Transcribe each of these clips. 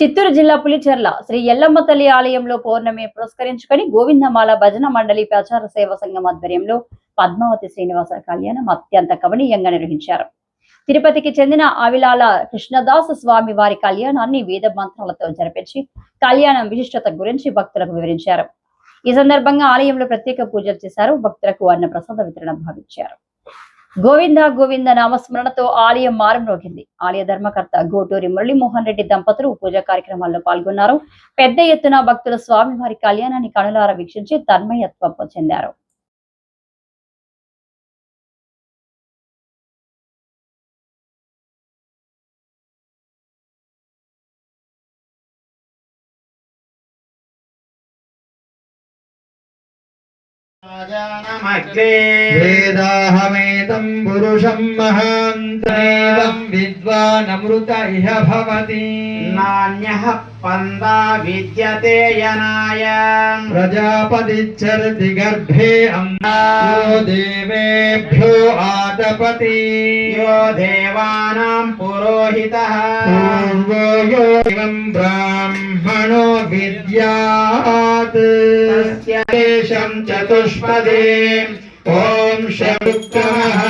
చిత్తూరు జిల్లా పులిచెర్ల శ్రీ ఎల్లమ్మ తల్లి ఆలయంలో పౌర్ణమి పురస్కరించుకొని గోవిందమాల భజన మండలి ప్రచార సేవ సంఘం ఆధ్వర్యంలో పద్మావతి శ్రీనివాస కళ్యాణం అత్యంత కమనీయంగా నిర్వహించారు. తిరుపతికి చెందిన ఆవిలాల కృష్ణదాస్ స్వామి వారి కళ్యాణాన్ని వేద మంత్రాలతో జరిపించి కళ్యాణం విశిష్టత గురించి భక్తులకు వివరించారు. ఈ సందర్భంగా ఆలయంలో ప్రత్యేక పూజలు చేశారు. భక్తులకు అన్న ప్రసాద వితరణ భావించారు. గోవింద గోవింద నామస్మరణతో ఆలయం మారుమ్రోగింది ఆలయ ధర్మకర్త గోటూరి మురళీమోహన్ రెడ్డి దంపతులు పూజా కార్యక్రమాల్లో పాల్గొన్నారు. పెద్ద ఎత్తున భక్తులు స్వామివారి కళ్యాణాన్ని కనులారా వీక్షించి తన్మయత్వం చెందారు वेदाहमेतं पुरुषं महान्तमेवं विद्वानमृत इह भवति। नान्यः पन्दा विद्यते यनाय प्रजापतिश्चरति गर्भे अम्यो देवेभ्यो आतपति। यो देवानां पुरोहितः। पूर्वो यो ब्राह्मणो विद्यात्। देशं चतुष्पदे ॐ शमुत्तमः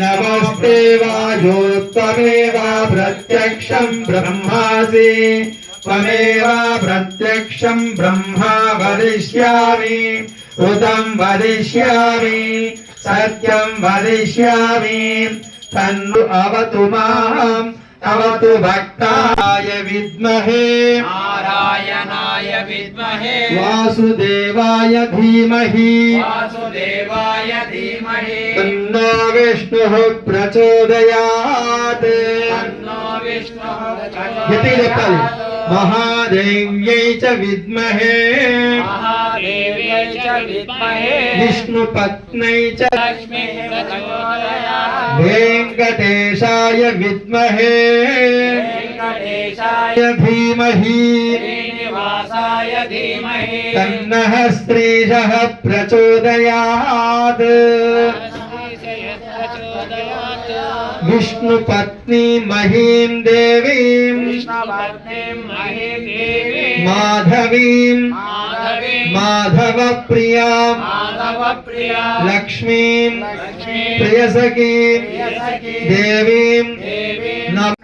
नमस्ते वायोत्तमेव प्रत्यक्षं ब्रह्मासि त्वमेव प्रत्यक्षं ब्रह्मा वदिष्यामि ऋतं वदिष्यामि सत्यं वदिष्यामि तन्नु अवतु माम् अवतु भक्ताय विद्महे वासुदेवाय विद्महे। वासुदेवाय धीमहि। वासुदेवाय धीमहि। तन्नो विष्णुः प्रचोदयात्। तन्नो विष्णुः प्रचोदयात्। महादेव्यै च विद्महे। विष्णुपत्न्यै च वेङ्कटेशाय विद्महे। वेङ्कटेशाय धीमहि। श्रीनिवासाय धीमहि తన్నః స్త్రీశः ప్రచోదయాత్ విష్ణుపత్ని మహీం దేవీం कृष्णपत्नीं महीदेवीं మాధవీం माधवीं మాధవ ప్రియాం माधवप्रिया లక్ష్మీం लक्ष्मीं ప్రియసఖీం प्रियसखीं దేవీం देवीं నా-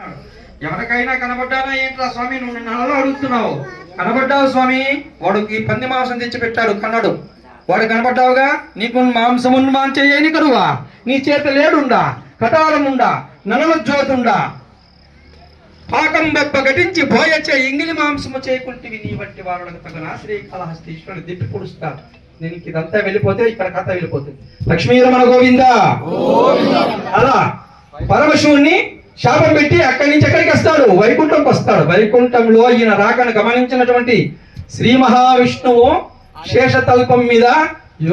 ఎవరికైనా కనబడ్డానా ఏంట్రా స్వామి నువ్వు నన్ను అలా అడుగుతున్నావు కనబడ్డావు స్వామి? వాడికి పంది మాంసం తెచ్చి పెట్టాడు కన్నాడు. వాడు కనబడ్డావుగా? నీకు మాంసం మాంచేయని కరువా నీ చేత లేడుండా? కటారముండా? ననల జ్యోతుండా? పాకం బెప్ప ఘటించి భోయచే ఇంగిలి మాంసము చేయకుంటివి నీ వంటి వారులకు తగిన శ్రీకాళహస్తీశ్వరుడు దిప్పి పొడుస్తాడు. నేను ఇదంతా వెళ్ళిపోతే ఇక్కడ కథ వెళ్ళిపోతుంది. లక్ష్మీరమణ గోవింద? అలా. పరమశివుణ్ణి శాపం పెట్టి అక్కడి నుంచి ఎక్కడికి వస్తాడు? వైకుంఠంకి వస్తాడు. వైకుంఠంలో ఈయన రాకను గమనించినటువంటి శ్రీ మహావిష్ణువు శేషతల్పం మీద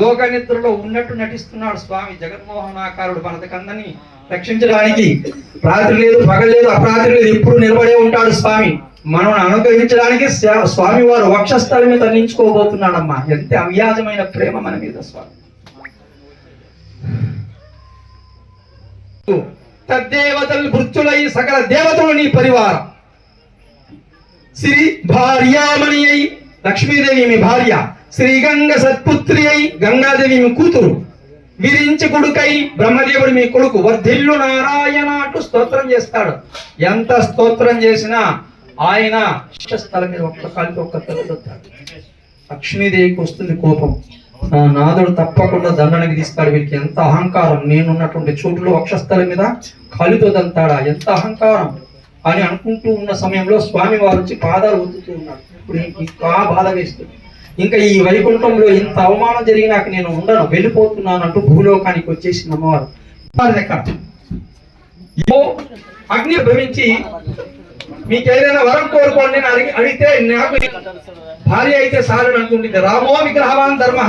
యోగ నిద్రలో ఉన్నట్టు నటిస్తున్నాడు స్వామి జగన్మోహనాకారుడు మనకందని రక్షించడానికి. రాత్రి లేదు పగలు లేదు అపరాత్రి లేదు ఎప్పుడు నిలబడే ఉంటాడు స్వామి. మనం అనుగ్రహించడానికి స్వామి వారు వక్షస్థలం మీద నించుకోబోతున్నాడమ్మా ఎంత అవ్యాజమైన ప్రేమ మన మీద స్వామి. తద్దేవతలు భృత్యులై సకల దేవతలు నీ పరివారం. శ్రీ భార్యామణి అయి లక్ష్మీదేవి మీ భార్య శ్రీగంగ సత్పుత్రి అయి గంగాదేవి మీ కూతురు. విరించి కొడుకై బ్రహ్మదేవుడు మీ కొడుకు వర్ధిల్లు నారాయణ అంటూ స్తోత్రం చేస్తాడు. ఎంత స్తోత్రం చేసినా ఆయన స్థలం మీద ఒక్క కాలికి ఒక్క తగ్గుతాడు లక్ష్మీదేవికి వస్తుంది కోపం. నాదుడు తప్పకుండా దండనకి తీస్తాడు వీరికి ఎంత అహంకారం? నేనున్నటువంటి చోటులో వక్షస్థల మీద కాలితో దంతాడా ఎంత అహంకారం? అని అనుకుంటూ ఉన్న సమయంలో స్వామి వారు వచ్చి పాదాలు ఒత్తుతూ ఉన్నాడు ఇప్పుడు ఇంకా బాధ వేస్తుంది ఇంకా ఈ వైకుంఠంలో ఇంత అవమానం జరిగినాక నేను ఉండను వెళ్ళిపోతున్నాను అంటూ భూలోకానికి వచ్చేసి అమ్మవారు. అగ్ని భవించి మీకు ఏదైనా వరం కోరుకోండి అని అడిగి అడిగితే నాకు భార్య అయితే సారని అంటుంది. రామో విగ్రహవాన్ ధర్మ.